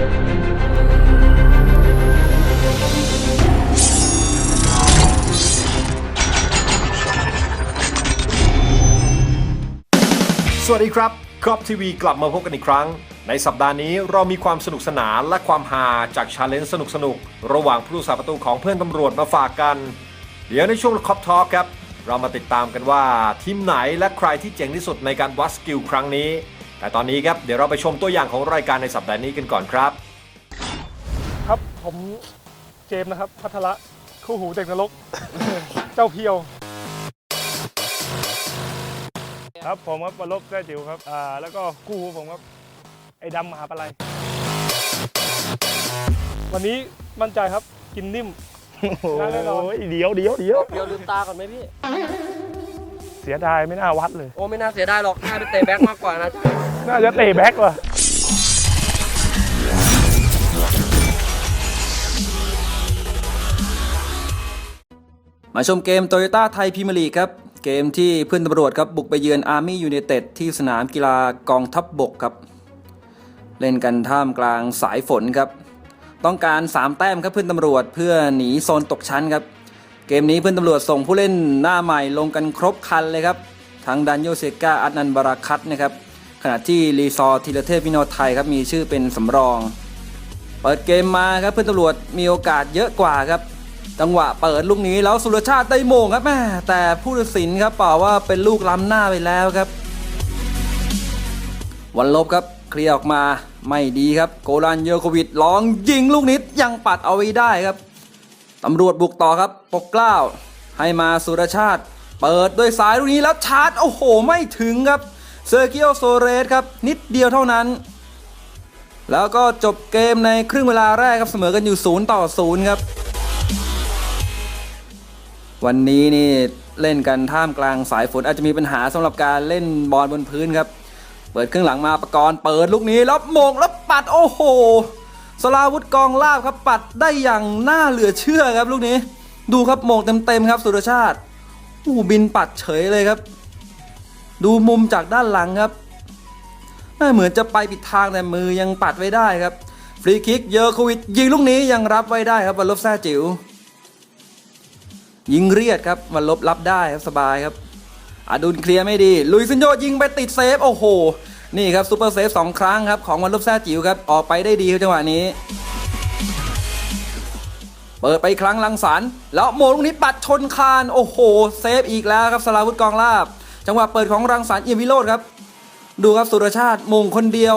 สวัสดีครับครอบทีวีกลับมาพบกันอีกครั้ง ในสัปดาห์นี้เรามีความสนุกสนานและความฮาจากชาเลนจ์สนุกๆระหว่างผู้รักษาประตูของเพื่อนตำรวจมาฝากกัน เดี๋ยวในช่วงคอปทอลครับ เรามาติดตามกันว่าทีมไหนและใครที่เจ๋งที่สุดในการวัดสกิลครั้งนี้ แต่ตอนนี้ครับเดี๋ยวเราไปชมตัวอย่างของรายการในสัปดาห์นี้กันก่อนครับ ครับผมเจมส์นะครับ พัทระคู่หูเด็กนรก เจ้าเพียว ครับผมครับวรลบแท้จิ๋วครับอ่าแล้วก็คู่หูผมครับไอ้ดำมหาปลัยวันนี้มั่นใจครับกินนิ่ม ได้แน่นอนเดี๋ยวเดี๋ยวเดี๋ยวเดี๋ยวลืมตาก่อนไหมพี่ เสียดายไม่น่าวัดเลย โอ้ไม่น่าเสียดายหรอกน่าไปเตะแบ็กมากกว่านะ น่าจะเตะแบ็กว่ะมาชมเกมโตโยต้าไทยพรีเมียร์ลีครับ เกมที่เพื่อนตำรวจครับบุกไปเยือนอาร์มี่ยู i นเต็ดที่สนามกีฬากองทัพบบกครับ เล่นกันท่ามกลางสายฝนครับ ต้องการ 3 แต้มครับเพื่อนตำรวจเพื่อหนีโซนตกชั้นครับ เกมนี้เพื่อนตำรวจส่งผู้เล่นหน้าใหม่ลงกันครบคันเลยครับ ทั้งดันโยเซกาอัดนันบาราคัตนะครับ ขณะที่รีซอร์ธีรเทพวิโนไทยครับมีชื่อเป็นสำรอง เปิดเกมมาครับเพื่อนตำรวจมีโอกาสเยอะกว่าครับ จังหวะเปิดลูกนี้แล้วสุรชาติได้โมงครับแม่แต่ผู้ตัดสินครับเปล่าว่าเป็นลูกล้ำหน้าไปแล้วครับ วันลบครับเคลียร์ออกมาไม่ดีครับโกลันเยอโควิดลองยิงลูกนิดยังปัดเอาไว้ได้ครับตำรวจบุกต่อครับปกเกล้าให้มาสุรชาติ เปิดด้วยซ้ายลูกนี้แล้วชาร์จโอ้โหไม่ถึงครับ เซอร์เกียวโซเรสครับนิดเดียวเท่านั้น แล้วก็จบเกมในครึ่งเวลาแรกครับเสมอกันอยู่ 0 ต่อ 0 ครับ วันนี้นี่เล่นกันท่ามกลางสายฝนอาจจะมีปัญหาสำหรับการเล่นบอลบนพื้นครับ เปิดครึ่งหลังมาประกรณ์เปิดลูกนี้แล้วโมงแล้วปัดโอ้โหสลาวุธกองลาบครับปัดได้อย่างน่าเหลือเชื่อครับลูกนี้ ดูครับโมงเต็มๆครับสุรชาติอู้บินปัดเฉยเลยครับ ดูมุมจากด้านหลังครับไม่เหมือนจะไปปิดทางแต่มือยังปัดไว้ได้ครับ ฟรีคิกเยอโควิดยิงลูกนี้ยังรับไว้ได้ครับวันลบแซ่จิ๋วยิงเรียดครับมันลบรับได้ครับสบายครับอดุลเคลียร์ไม่ดี ลุยซินโยยิงไปติดเซฟโอ้โห นี่ครับซูเปอร์เซฟสองครั้งครับของวันลบแซ่จิ๋วครับออกไปได้ดีจังหวะนี้ เปิดไปครั้งลังสรรแล้วโมลูกนี้ปัดชนคานโอ้โหเซฟอีกแล้วครับสลาวุธกองลาบ จังหวะเปิดของรังสรรค์เอี่ยมวิโรธครับ ดูครับสุรชาติมงคนเดียว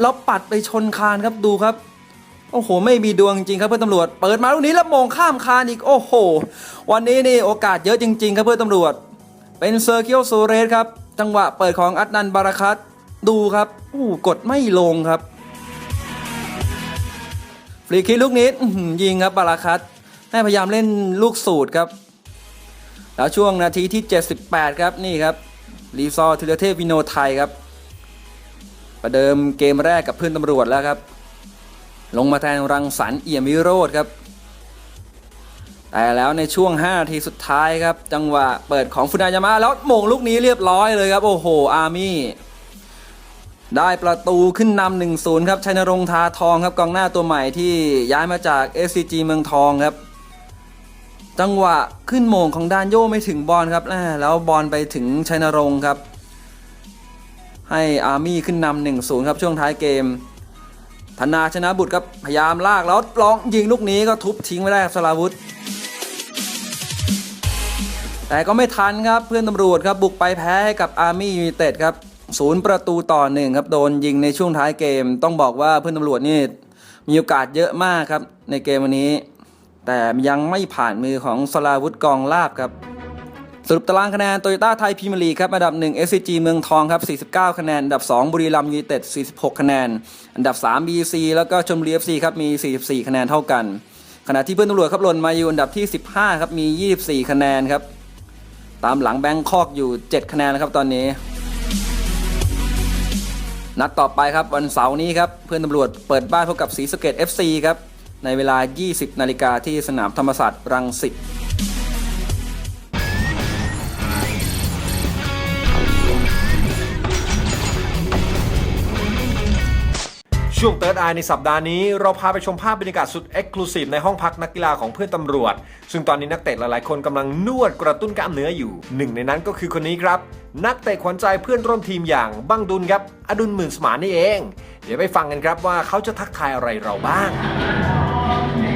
แล้วปัดไปชนคานครับดูครับโอ้โห ไม่มีดวงจริงครับเพื่อนตำรวจ เปิดมาลูกนี้แล้วมองข้ามคานอีกโอ้โห วันนี้นี่โอกาสเยอะจริง ๆ ครับเพื่อนตำรวจ เป็นเซอร์เคิลโซเรสครับ จังหวะเปิดของอัดนันบาราคัตดูครับอู้กดไม่ลงครับ ฟรีคิกลูกนี้ยิงครับบาราคัตให้พยายามเล่นลูกสูตรครับ แล้วช่วงนาทีที่ 78 ครับนี่ครับรีซอร์ธีรเทพวิโนไทยครับ ประเดิมเกมแรกกับเพื่อนตำรวจแล้วครับ ลงมาแทนรังสรรค์เอี่ยมวิโรธครับ แต่แล้วในช่วง 5 นาทีสุดท้ายครับ จังหวะเปิดของฟุนายามะแล้วโมงลูกนี้เรียบร้อยเลยครับโอ้โหอาร์มี่ได้ประตูขึ้นนำหนึ่งศูนย์ครับชัยนรงค์ทาทองครับกองหน้าตัวใหม่ที่ย้ายมาจาก SCG เมืองทองครับ จังหวะขึ้นโมงของดานโยไม่ถึงบอลครับแล้วบอลไปถึงชัยนรงค์ครับ ให้อาร์มี่ขึ้นนำหนึ่งศูนย์ครับช่วงท้ายเกมธนาชนะบุตรครับพยายามลากแล้วลองยิงลูกนี้ก็ทุบทิ้งไม่ได้ครับสลาวุธ แต่ก็ไม่ทันครับเพื่อนตำรวจครับบุกไปแพ้ให้กับอาร์มี่ยูไนเต็ดครับศูนย์ประตูต่อหนึ่งครับโดนยิงในช่วงท้ายเกม ต้องบอกว่าเพื่อนตำรวจนี่มีโอกาสเยอะมากครับในเกมวันนี้ แต่ยังไม่ผ่านมือของสลาวุธกองลาบครับ สรุปตารางคะแนนโตโยต้าไทยพรีเมียร์ลีกครับ อันดับ 1 SCG เมืองทองครับ 49 คะแนน อันดับ 2 บุรีรัมย์ยูไนเต็ด 46 คะแนน อันดับ 3 BC แล้วก็ชลบุรี FC ครับ มี 44 คะแนนเท่ากัน ขณะที่เพื่อนตำรวจครับหล่นมาอยู่อันดับที่ 15 ครับ มี 24 คะแนนครับ ตามหลังแบงคอกอยู่ 7 คะแนนนะครับตอนนี้นัดต่อไปครับวันเสาร์นี้ครับเพื่อนตำรวจเปิดบ้านพบกับศรีสะเกด FC ครับ ในเวลา 20 นาฬิกาที่สนามธรรมศาสตร์รังสิตช่วงเติร์ดไอในสัปดาห์นี้ เราพาไปชมภาพบรรยากาศสุดเอ็กซ์คลูซีฟในห้องพักนักกีฬาของเพื่อนตำรวจ ซึ่งตอนนี้นักเตะหลายๆ คนกำลังนวดกระตุ้นกล้ามเนื้ออยู่ หนึ่งในนั้นก็คือคนนี้ครับ นักเตะขวัญใจเพื่อนร่วมทีมอย่างบังดุลครับ อดุลหมื่นสมานนี่เอง เดี๋ยวไปฟังกันครับว่าเขาจะทักทายอะไรเราบ้าง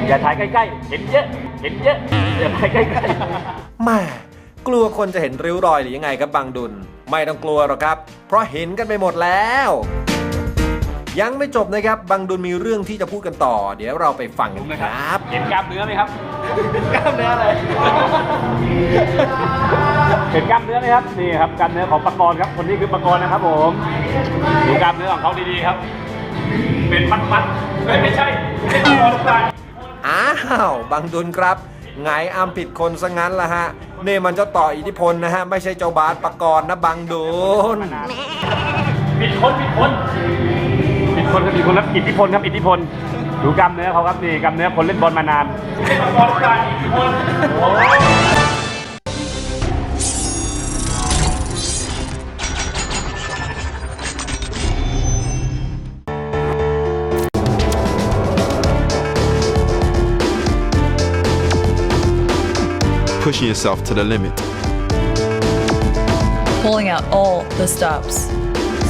อย่าถ่ายใกล้ๆ เห็นเยอะ เห็นเยอะ อย่าถ่ายใกล้แม่กลัวคนจะเห็นริ้วรอยหรือยังไงครับบางดุล ไม่ต้องกลัวหรอกครับ เพราะเห็นกันไปหมดแล้ว ยังไม่จบนะครับบางดุลมีเรื่องที่จะพูดกันต่อ เดี๋ยวเราไปฟังกันครับๆเห็นกล้ามเนื้อไหมครับ กล้ามเนื้ออะไรเห็นกล้ามเนื้อไหมครับ นี่ครับกล้ามเนื้อของปากรครับ คนนี้คือปากรนะครับผม ดูกล้ามเนื้อของเขาดีๆครับ เป็นมัดๆเฮ้ยไม่ใช่ อ้าวบางดุลครับไงอามผิดคนซะงั้นละฮะนี่มันเจ้าต่ออิทธิพลนะฮะ ไม่ใช่เจ้าบาสปกรณ์นะบางดุลผิดคนผิดคนผิดคนครับผิดคนครับอิทธิพลครับอิทธิพลดูกล้ามเนื้อเขาครับนี่กล้ามเนื้อคนเล่นบอลมานาน pushing yourself to the limit. pulling out all the stops.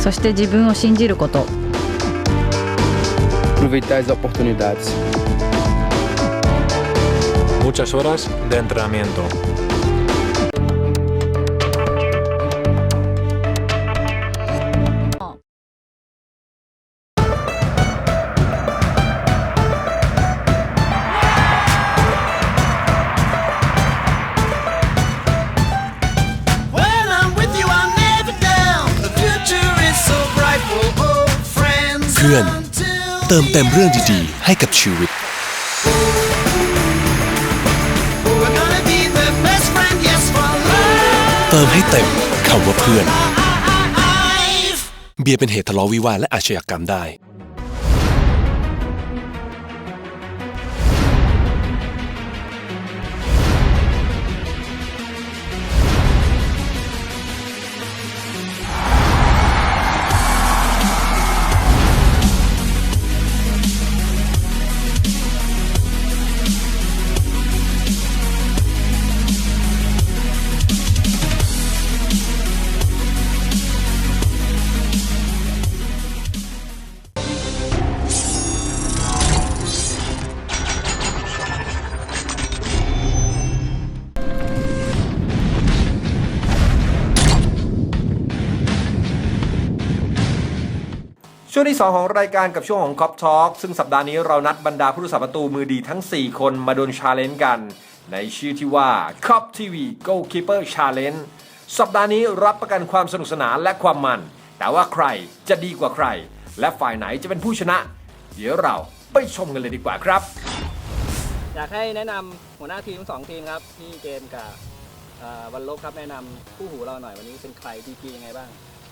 そして自分を信じること aproveitar as oportunidades. Muchas horas de entrenamiento. เติมเต็มเรื่องดีๆ ให้กับชีวิต we're gonna be the best friend, yes, for life. เติมให้เต็มคำว่าเพื่อน เบียร์เป็นเหตุทะเลาะวิวาทและอาชญากรรมได้ ช่วงที่ 2 ของรายการกับช่วงของ Cop Talk ซึ่งสัปดาห์นี้เรานัดบรรดาผู้รักษาประตูมือดีทั้ง 4 คนมาโดนชาเลนจ์กัน ในชื่อที่ว่า Cop TV Goalkeeper Challenge สัปดาห์นี้รับประกันความสนุกสนานและความมัน แต่ว่าใครจะดีกว่าใคร และฝ่ายไหนจะเป็นผู้ชนะ เดี๋ยวเราไปชมกันเลยดีกว่าครับ อยากให้แนะนำหัวหน้าทีมทั้งสองทีมครับพี่เจมส์กับเอ่อวันลบครับแนะนำคู่หูเราหน่อยวันนี้เป็นใครดีกรียังไงบ้าง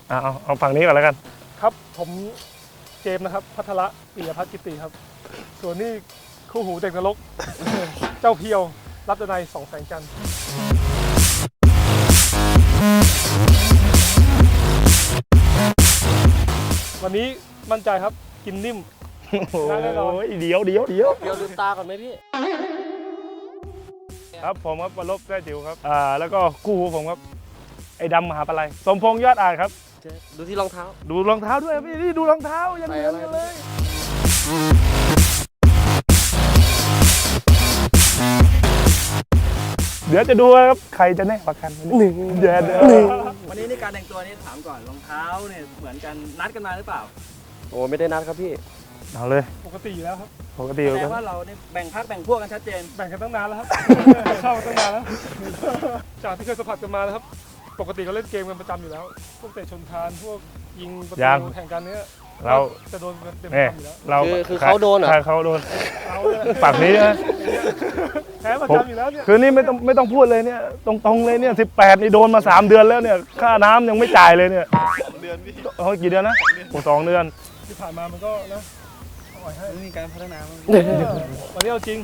เอาเอาเอาฝั่งนี้ก่อนแล้วกัน ครับผม เจมส์นะครับ พัทระปิยพัฒน์กิติครับ ส่วนนี้คู่หูเด็กนรก เจ้าเพียว รับดนัยสองแสงจันทร์วันนี้มั่นใจครับกินนิ่มได้แน่นอนเดี๋ยวเดี๋ยวเดี๋ยวเดี๋ยวลืมตาก่อนไหมพี่ ครับผมครับวันลบได้จิ๋วครับอ่าแล้วก็คู่หูผมครับ ไอ้ดำมหาปลัยสมพงษ์ยอดอาจครับ ดูที่รองเท้า ดูรองเท้าด้วยพี่นี่ดูรองเท้ายังเหมือนกันเลยเดี๋ยวจะดูครับใครจะแน่กว่ากันหนึ่งเดี๋ยวเดี๋ยววันนี้ในการแต่งตัวนี่ถามก่อนรองเท้าเนี่ยเหมือนกันนัดกันมาหรือเปล่า โอ้ไม่ได้นัดครับพี่ เอาเลย ปกติอยู่แล้วครับปกติอแสยู่ดแล้วงว่าเราเนี่ยแบ่งพักแบ่งพวกกันชัดเจน แบ่งกันตั้งนานแล้วครับ เข้ามาตั้งนานแล้ว จากที่เคยสัมผัสกันมานะครับ ปกติก็เล่นเกมกันประจำอยู่แล้ว พวกเตะชนคานพวกยิงประตูแข่งกันเนี้ยเราจะโดนกันเต็มเนี่ยๆอยู่แล้วเราคือคือเขาโดนเหรอ ใช่เขาโดน เราเนี่ยฝั่งนี้นะ แพ้ประจำอยู่แล้วเนี่ยคือนี่ไม่ต้องไม่ต้องพูดเลยเนี่ยตรงๆเลยเนี่ย18นี่โดนมา 3 เดือนแล้วเนี่ยค่าน้ำยังไม่จ่ายเลยเนี่ยเดือนพี่กี่เดือนนะโอ้สองเดือน ที่ผ่านมามันก็นะปล่อยให้มีการพัฒนาวันนี้เอาจริง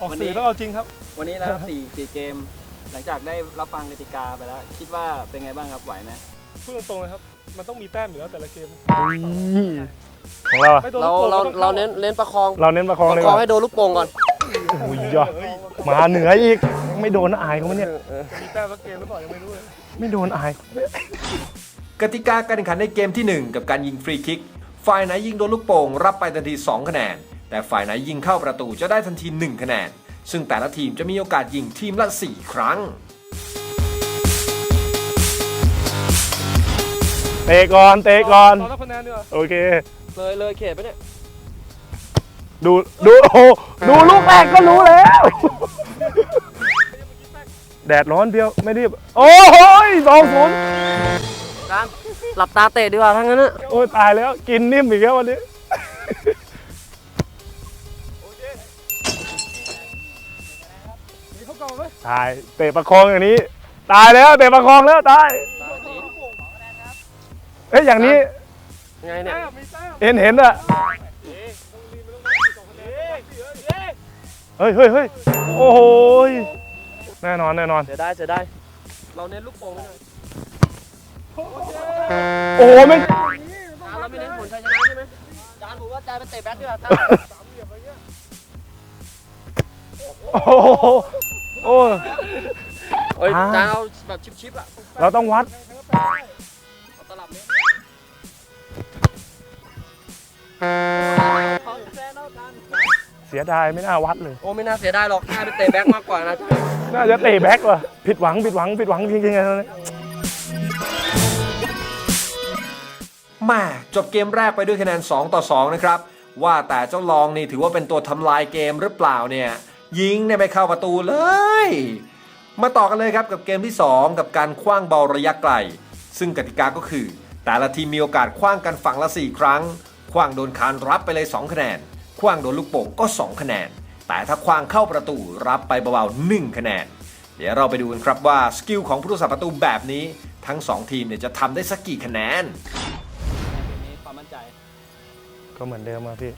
ออกสื่อต้องเอาจริงครับวันนี้นะครับสี่สี่เกม หลังจากได้รับฟังกติกาไปแล้ว คิดว่าเป็นไงบ้างครับไหวไหมพูดตรงๆเลยครับ มันต้องมีแต้มอยู่แล้วแต่ละเกมของเราอะไม่โดนเราลูกโป่งเราก็ต้องเราข้เน้นเน้นประคองเราเน้นประคองปเลยระคองก่อนให้โดนลูกโป่งก่อนอุ้ยยอมาเหนืออีกไม่โดนอายเขาไหมเนี่ยจะมีแต้มสักเกมหรือเปล่ายังไม่รู้เลย ไม่โดนอาย กติกาการแข่งขันในเกมที่1 กับการยิงฟรีคิก ฝ่ายไหนยิงโดนลูกโป่งรับไปทันที 2 คะแนน แต่ฝ่ายไหนยิงเข้าประตูจะได้ทันที 1 คะแนน ซึ่งแต่ละทีมจะมีโอกาสยิงทีมละ 4 ครั้ง เตะก่อนเตะก่อน ตอนรับคะแนนดีกว่าโอเค เลยเลยเขตไปเนี่ยดูดูโอ้โหดูลูกแรกก็รู้แล้ว แดดร้อนเพียวไม่รีบ โอ้โหสองศูนย์การหลับตาเตะดีกว่าทั้งนั้นนะโอ้ยตายแล้ว กินนิ่มอีกแล้ววันนี้ ตายเตะประคองอย่างนี้ ตายแล้วเตะประคองแล้วตายเอ้ยอย่างนี้ไงเนี่ยแต้มมีแต้มเห็นเห็นอะเฮ้ยเฮ้ยเฮ้ยโอ้โหยแน่นอนแน่นอนเสียได้เสียได้ เราเน้นลูกโป่งไปหน่อยโอ้โหไม่งจานเราไม่เน้นผลชัยชนะใช่ไหมจานบอกว่าจานไปเตะแบ็คดีกว่าจานโอ้โห โอ้ยเอ้ยอ่า จานเอาแบบชิปๆอะเราต้องวัด เอาตลับนี้เสียดายไม่น่าวัดเลย โอ้ไม่น่าเสียดายหรอกน่าไปเตะแบ็คมากกว่านะจานน่าจะเตะแบ็กว่ะผิดหวังผิดหวังผิดหวังจริงๆไงตอนนี้แม่จบเกมแรกไปด้วยคะแนน 2 ต่อ 2 นะครับ ว่าแต่เจ้าลองนี่ถือว่าเป็นตัวทำลายเกมหรือเปล่าเนี่ย ยิงเนี่ยไม่เข้าประตูเลย มาต่อกันเลยครับกับเกมที่ 2 กับการคว้างบอลระยะไกล ซึ่งกติกาก็คือ แต่ละทีมมีโอกาสคว้างกันฝั่งละ 4 ครั้ง คว้างโดนคานรับไปเลย 2 คะแนน คว้างโดนลูกโป่งก็ 2 คะแนน แต่ถ้าคว้างเข้าประตูรับไปเบาๆ1คะแนน เดี๋ยวเราไปดูกันครับว่าสกิลของผู้รักษาประตูแบบนี้ทั้งสองทีมเนี่ยจะทำได้สักกี่คะแนนเกมนี้ความมั่นใจ ก็เหมือนเดิมอะพี่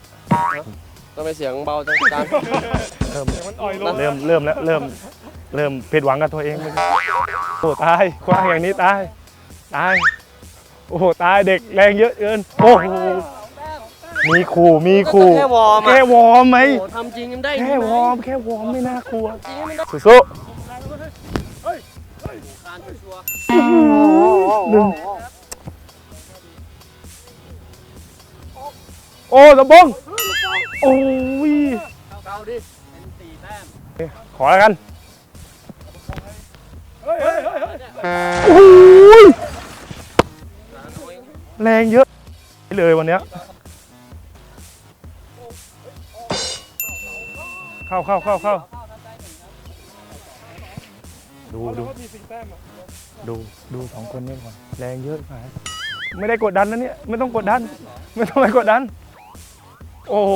ทำไมเสียงเบาจังจานเริ่มมันอ่อยลงเริ่มเริ่มแล้วเริ่มเริ่มผิดหวังกับตัวเองเมื่อกี้โอ้ตายคว้างอย่างนี้ตายตายโอ้โหตายเด็กแรงเยอะเกินโอ้โหมีขู่มีขู่แค่วอร์มแค่อะวอร์มไหมโอ้ทำจริงยังได้แค่ไหวอร์มแค่วอร์มไม่น่ากลัวจริงยังไม่ได้สู้การชัวร์ๆหนึ่งโอ้สมบง โอ้ยๆเกาดิ เป็นสี่แต้มขอแล้วกันเฮ้ยเฮ้ยเฮ้ยเฮ้ยโอ้ยแรงเยอะเลยวันเนี้ยเข้าเข้าเข้าเข้าดูดูเขามีสี่แต้มอะดูดูสองคนนี้ก่อนแรงเยอะไปไม่ได้กดดันนะเนี่ย ไม่ต้องกดดัน ไม่ต้องไปกดดัน โอ้โห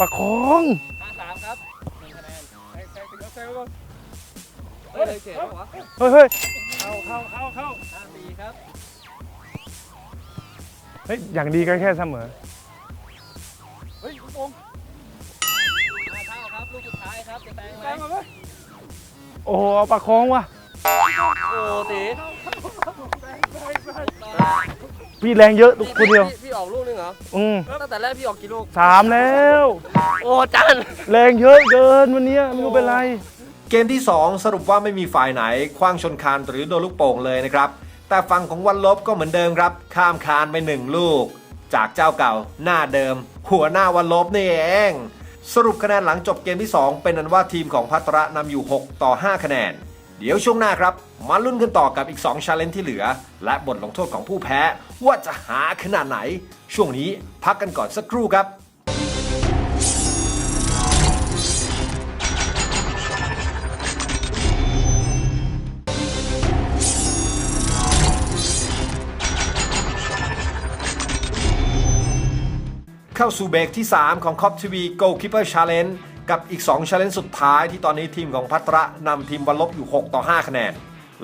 ประคองห้าสามครับหนึ่งคะแนนแข่งแข่งถึงแล้วแซงไว้ก่อนเฮ้ยเลยเขตแล้วเหรอเฮ้ยเฮ้ยเข้าเข้าเข้าเข้าห้าสี่ครับเฮ้ยอย่างดีก็แค่เสมอเฮ้ยลูกโป่งห้าเท่าครับลูกสุดท้ายครับจะแซงไหมแซงมาไหมโอ้โหเอาประคองว่ะโอ้ตี พี่แรงเยอะทุกคนเดียว พี่พี่ออกลูกนึงเหรออืมตั้งแต่แรกพี่ออกกี่ลูก สามแล้ว โอ้จานแรงเยอะเกินวันเนี้ยไม่รู้เป็นไร เกมที่ 2 สรุปว่าไม่มีฝ่ายไหนคว้างชนคานหรือโดนลูกโป่งเลยนะครับ แต่ฝั่งของวันลบก็เหมือนเดิมครับ ข้ามคานไปหนึ่งลูก จากเจ้าเก่าหน้าเดิม หัวหน้าวันลบนี่เอง สรุปคะแนนหลังจบเกมที่ 2 เป็นอันว่าทีมของพัตระนำอยู่ 6 ต่อ 5 คะแนน เดี๋ยวช่วงหน้าครับ มาลุ้นกันต่อกับอีก2ชาเลนจ์ที่เหลือ และบทลงโทษของผู้แพ้ว่าจะหาขนาดไหน ช่วงนี้พักกันก่อนสักครู่ครับเข้าสู่เบรกที่ 3 ของ Cop TV Goalkeeper Challenge กับอีก2 Challenge สุดท้ายที่ตอนนี้ทีมของพัตระนำทีมวันลบอยู่ 6 ต่อ 5 คะแนน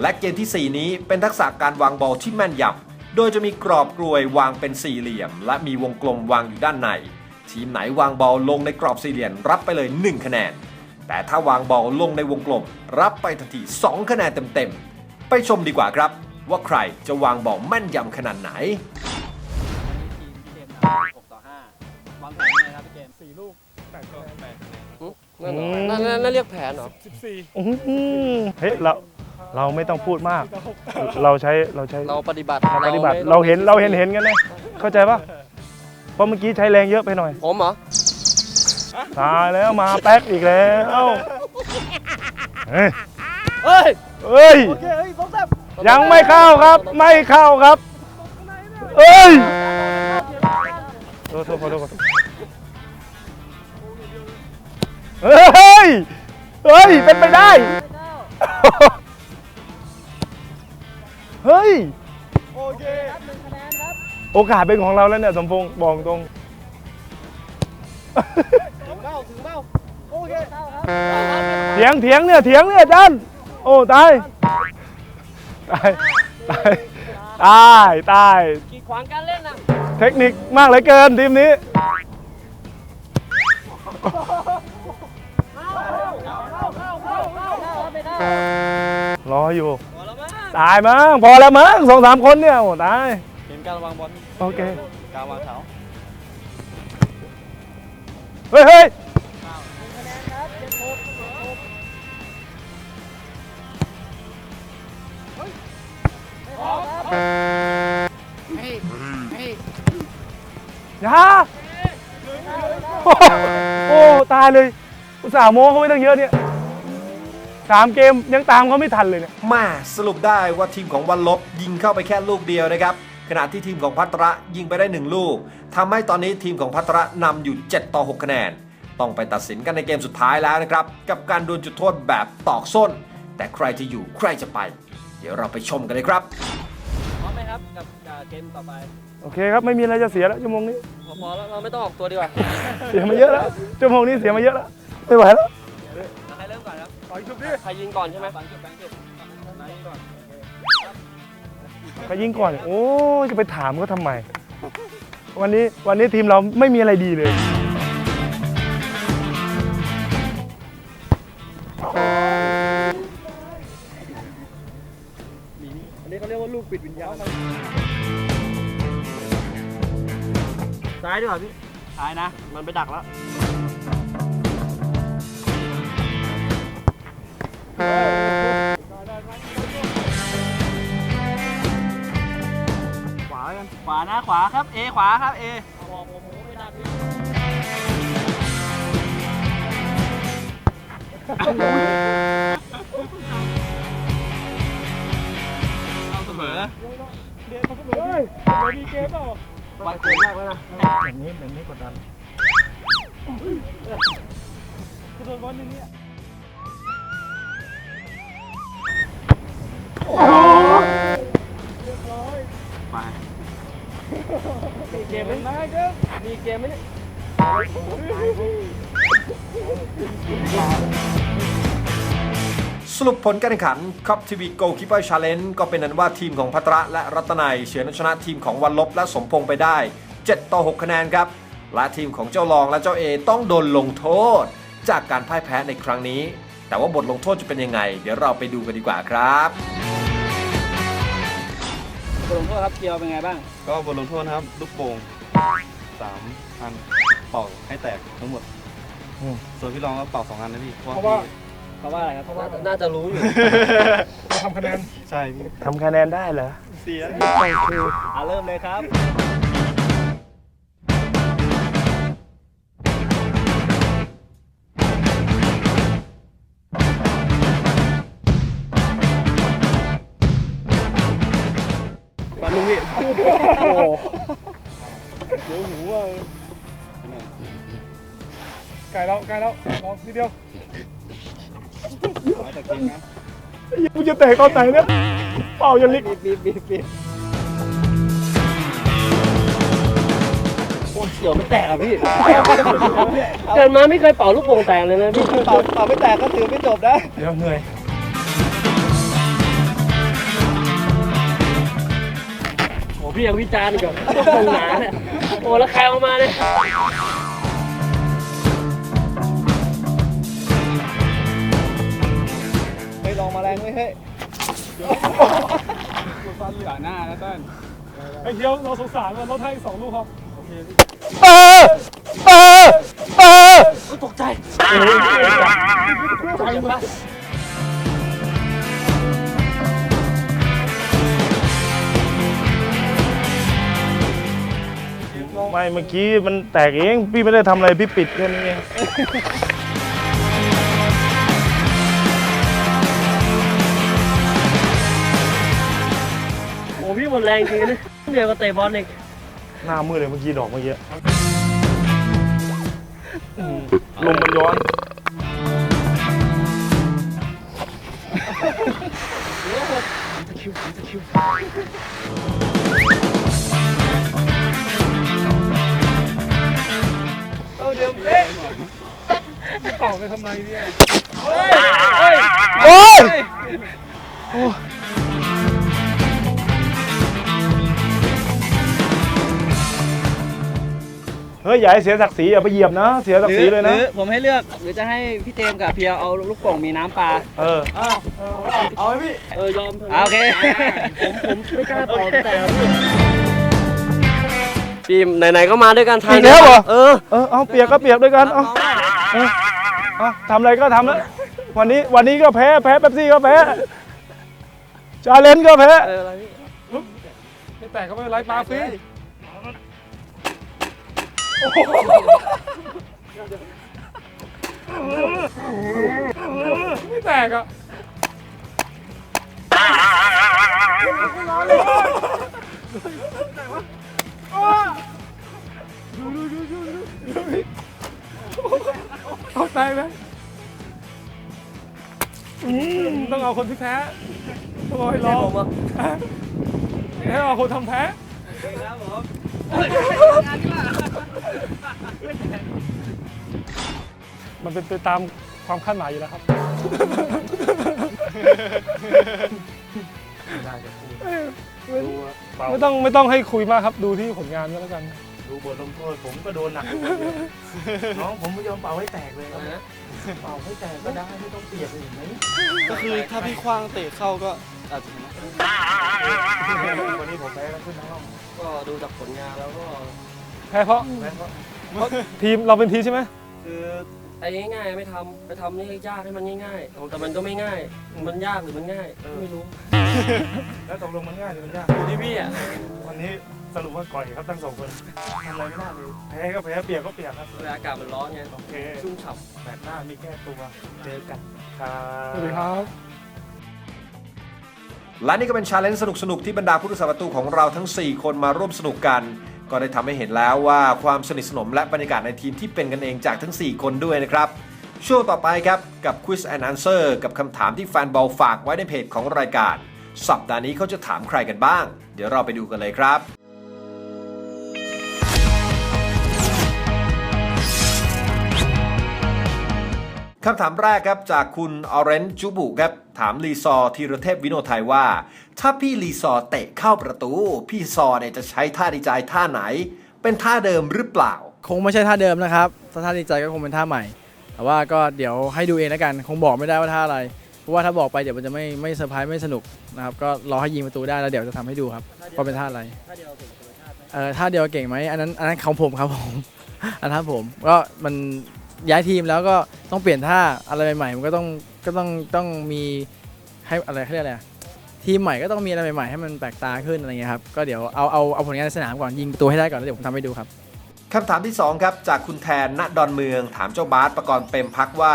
และเกมที่ 4 นี้เป็นทักษะการวางบอลที่แม่นยำโดยจะมีกรอบกลวยวางเป็นสี่เหลี่ยม และมีวงกลมวางอยู่ด้านใน ทีมไหนวางบอลลงในกรอบสี่เหลี่ยมรับไปเลย 1 คะแนน แต่ถ้าวางบอลลงในวงกลม รับไปทันที2คะแนนเต็มๆไปชมดีกว่าครับ ว่าใครจะวางบอลแม่นยำขนาดไหนทีมพี่เจมส์นำ6ต่อ5วางแผนยังไงครับพี่เจมสี่ลูกแปดคะแนน นั่นเหรอนั่นนั่นนั่นเรียกแผนเหรอสิบสี่อื้อหือเฮ้ยเราเราไม่ต้องพูดมาก เราใช้เราใช้เราปฏิบัติปฏิบัติไม่เราเห็นเราเห็นเห็นกันเลยเข้าใจปะเพราะเมื่อกี้ใช้แรงเยอะไปหน่อยผมเหรอ ตายแล้วมาแป๊กอีกแล้วเฮ้ยเฮ้ยเอ้ย โอเคเฮ้ยสองแต้มยังไม่เข้าครับ ไม่เข้าครับ เอ้ยโทษโทษขอโทษขอโทษ เฮ้ย เฮ้ย เป็นไปได้ เฮ้ย โอเคครับหนึ่งคะแนนครับโอกาสเป็นของเราแล้วเนี่ยสมพงษ์บอกตรง ถึงเบ้าถึงเบ้าโอเคเข้าครับเถียงเถียงเนี่ยเถียงเนี่ยอาจารย์โอ้ตายตายตายตายตายกีดขวางการเล่นนะเทคนิคมากเหลือเกินทีมนี้ เข้าไม่เข้ารออยู่ตายมั้งพอแล้วมั้งสองสามคนเนี่ยโอ้ตายเกมการวางบอลโอเค การวางเท้าเฮ้ยเฮ้ยคะแนนครับเจ็ดหกเจ็ดหกอย่าโอ้โอ้ตายเลย อุตส่าห์โม้เขาไว้ตั้งเยอะเนี่ย สามเกมยังตามเขาไม่ทันเลยเนี่ยมาสรุปได้ว่าทีมของวันลบยิงเข้าไปแค่ลูกเดียวนะครับขณะที่ทีมของพัตระยิงไปได้ 1 ลูกทำให้ตอนนี้ทีมของพัตระนำอยู่ 7 ต่อ 6 คะแนน ต้องไปตัดสินกันในเกมสุดท้ายแล้วนะครับ กับการดวลจุดโทษแบบตอกส้น แต่ใครจะอยู่ใครจะไป เดี๋ยวเราไปชมกันเลยครับพร้อมไหมครับกับกับเกมต่อไป โอเคครับ ไม่มีอะไรจะเสียแล้วชั่วโมงนี้พอพอแล้วเราไม่ต้องออกตัวดีกว่าเสียมาเยอะแล้วชั่วโมงนี้เสียมาเยอะแล้วไม่ไหวแล้วใคร เริ่มก่อนครับปล่อยชุบดิใครยิงก่อนใช่ไหมบังจุดแบงค์จุดมานี่ก่อนไปยิงก่อน โอ้ยจะไปถามเขาทำไม วันนี้วันนี้ทีมเราไม่มีอะไรดีเลย อันนี้เขาเรียกว่าลูกปิดวิญญาณซ้ายดีกว่าพี่ซ้ายนะ มันไปดักแล้ว ขวากันขวานะขวาครับเอขวาครับเอเอาเสมอเดี๋ยวเฮ้ยเดี๋ยวมีเกมเปล่าวัดเกินมากแล้วนะอย่างนี้อย่างนี้กดดันกูโดนบอลอย่างเงี้ย ไปมีเกมไหมมีเกมไหมเนี่ยสรุปผลการแข่งขันครับทีวีโกลคีเปอร์ชาเลนจ์ก็เป็นนั้นว่าทีมของพัตระและรัตนัยเฉือนชนะทีมของวันลบและสมพงษ์ไปได้ 7 ต่อ 6 คะแนนครับ และทีมของเจ้าลองและเจ้าเอต้องโดนลงโทษ จากการพ่ายแพ้ในครั้งนี้ แต่ว่าบทลงโทษจะเป็นยังไง เดี๋ยวเราไปดูกันดีกว่าครับ บทลงโทษครับเกียวเป็นไงบ้าง ก็บทลงโทษนะครับลูกโป่งสามอันเป่าให้แตกทั้งหมดอืม ส่วนพี่รองก็เป่าสองอันนะพี่เพราะว่า เพราะว่าอะไรครับเพราะว่าน่าจะรู้อยู่เราทำคะแนน ใช่พี่ทำคะแนนได้เหรอ เสีย อะเริ่มเลยครับ โอ้โหเดี๋ยวหูว่าไก่แล้วไก่แล้วลองทีเดียวมึงจะเตะตอนไหนเนี่ยเป่ายันลิกบีบบีบบีบเดี๋ยวไม่แตกอะพี่ เกิดมาไม่เคยเป่าลูกโป่งแตกเลยนะพี่ เป่าเป่าไม่แตกก็ถือไม่จบได้เดี๋ยวเหนื่อย พี่ยังวิจารณ์อีกเหรอลูกโป่งหนาเนี่ยโอ้แล้วใครเอามาเนี่ยไม่ลองมาแรงไม่เฮ้ยฟันจ่าหน้านะเต้นไอ้เดียวเราสงสารมันลดให้สองลูกครับเออเออเออตกใจ ไม่เมื่อกี้มันแตกเอง พี่ไม่ได้ทำอะไรพี่ปิดแค่นี้เองโอ้พี่หมดแรงจริงนะเดี๋ยวก็เตะบอลอีกหน้ามืดเลยเมื่อกี้ดอกเมื่อกี้อืมลมมันย้อนออก ไปทำไมเนี่ยโอ้ยเฮ้ยอย่าให้เสียศักดิ์ศรีอย่าไปเหยียบนะ เสียศักดิ์ศรีเลยนะ หรือผมให้เลือกหรือจะให้พี่เจมส์กับเพียวเอาลูกโป่งมีน้ำปลาเออ เอาไหมพี่ เออยอมโอเคผมผมไม่กล้าตอบแต่พี่ไหนๆก็มาด้วยกันทางอีกแล้วเหรอ เออ เออเอาเปียกก็เปียกด้วยกันเอา เออเอาทำอะไรก็ทำแล้ว วันนี้วันนี้ก็แพ้แพ้เป๊ปซี่ก็แพ้ชาเลนจ์ก็แพ้เอออะไรพี่ไม่แตกก็ไม่เป็นไรปลาฟรีไม่แตกอะ เอาแตกไหมอืมต้องเอาคนที่แพ้ต้องเอาให้ลองให้เอาคนทำแพ้มันเป็นไปตามความคาดหมายอยู่แล้วครับไม่ต้องไม่ต้องให้คุยมากครับดูที่ผลงานก็แล้วกัน ดูบทลงโทษผมก็โดนหนักน้องผมไม่ยอมเป่าให้แตกเลยเป่าให้แตกก็ได้ไม่ต้องเปียกเลยเห็นไหมก็คือถ้าพี่คว้างเตะเข้าก็อาจจะชนะวันนี้ผมแพ้แล้วขึ้นทั้งรอบก็ดูจากผลงานแล้วก็แพ้เพราะแพ้เพราะเพราะทีมเราเป็นทีมใช่ไหมคือไอ้ง่ายๆไม่ทำไปทำนี่ยากให้มันง่ายๆแต่มันก็ไม่ง่าย มันยากหรือมันง่ายไม่รู้ แล้วตกลงมันง่ายหรือมันยากอยู่ที่พี่อะวันนี้ สรุปว่าก่อยครับทั้งสองคนทำอะไรไม่ได้เลยแพ้ก็แพ้เปียกก็เปียกครับ เวลาอากาศมันร้อนไงโอเคชุ่มฉ่แมตช์หน้ามีแก้ตัว เจอกันครับสวัสดีครับ และนี่ก็เป็นชาเลนจ์สนุกๆ ที่บรรดาผู้รักษาประตูของเราทั้ง 4 คนมาร่วมสนุกกัน ก็ได้ทำให้เห็นแล้วว่าความสนิทสนมและบรรยากาศในทีมที่เป็นกันเองจากทั้ง 4 คนด้วยนะครับช่วงต่อไปครับกับ Quiz and Answer กับคำถามที่แฟนบอลฝากไว้ในเพจของรายการ สัปดาห์นี้เขาจะถามใครกันบ้าง เดี๋ยวเราไปดูกันเลยครับ คำถามแรกครับจากคุณออเรนจูบุครับถามรีซอร์ธีรเทพวิโนไทยว่า ถ้าพี่รีซอร์เตะเข้าประตู พี่ซอร์เนี่ยจะใช้ท่าดีใจท่าไหน เป็นท่าเดิมหรือเปล่า คงไม่ใช่ท่าเดิมนะครับถ้าท่าดีใจก็คงเป็นท่าใหม่ แต่ว่าก็เดี๋ยวให้ดูเองแล้วกัน คงบอกไม่ได้ว่าท่าอะไร เพราะว่าถ้าบอกไปเดี๋ยวมันจะไม่ไม่เซอร์ไพรส์ไม่สนุกนะครับก็รอให้ยิงประตูได้แล้วเดี๋ยวจะทำให้ดูครับว่าเป็นท่าอะไรถ้าเดียวถึงธรรมชาติไหมเออท่าเดียวเก่งไหมอันนั้นอันนั้นของผมครับผมอันนั้นผมก็มัน ย้ายทีมแล้วก็ต้องเปลี่ยนท่าอะไรใหม่ๆมันก็ต้องก็ต้องต้องมีให้อะไรเขาเรียกอะไรอะทีมใหม่ก็ต้องมีอะไรใหม่ๆให้มันแปลกตาขึ้นอะไรเงี้ยครับก็เดี๋ยวเอาเอาเอาผลงานในสนามก่อนยิงประตูให้ได้ก่อนแล้วเดี๋ยวผมทำให้ดูครับ คำถามที่ 2 ครับ จากคุณแทนณดอนเมือง ถามเจ้าบาสประกรณ์เปรมพักว่า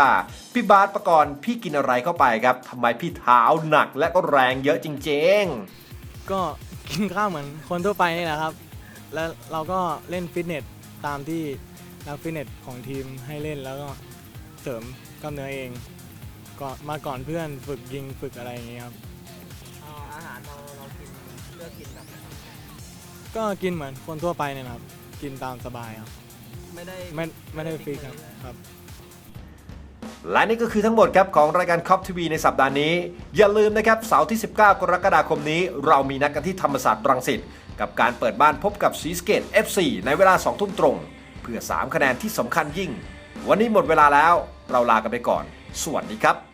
พี่บาสประกรณ์พี่กินอะไรเข้าไปครับทำไมพี่เท้าหนักและก็แรงเยอะจริงก็กินข้าวเหมือนคนทั่วไปนี่แหละครับ แล้วเราก็เล่นฟิตเนสตามที่ นักฟิตเนสของทีมให้เล่นแล้วก็เสริมกล้ามเนื้อเองก็มาก่อนเพื่อนฝึกยิงฝึกอะไรอย่างเงี้ยครับอาหารเราเรากินเลือกกินแบบก็กินเหมือนคนทั่วไปเนี่ยนะครับ กินตามสบายครับไม่ได้ไม่ไม่ได้ฟิกครับครับๆและนี่ก็คือทั้งหมดครับของรายการคอปทีวีในสัปดาห์นี้ อย่าลืมนะครับเสาร์ที่ 19 กรกฎาคมนี้ เรามีนัดกันที่ธรรมศาสตร์รังสิตกับการเปิดบ้านพบกับซีสเกต FC ในเวลา 2 ทุ่มตรง เพื่อ 3 คะแนนที่สำคัญยิ่ง วันนี้หมดเวลาแล้วเราลากันไปก่อน สวัสดีครับ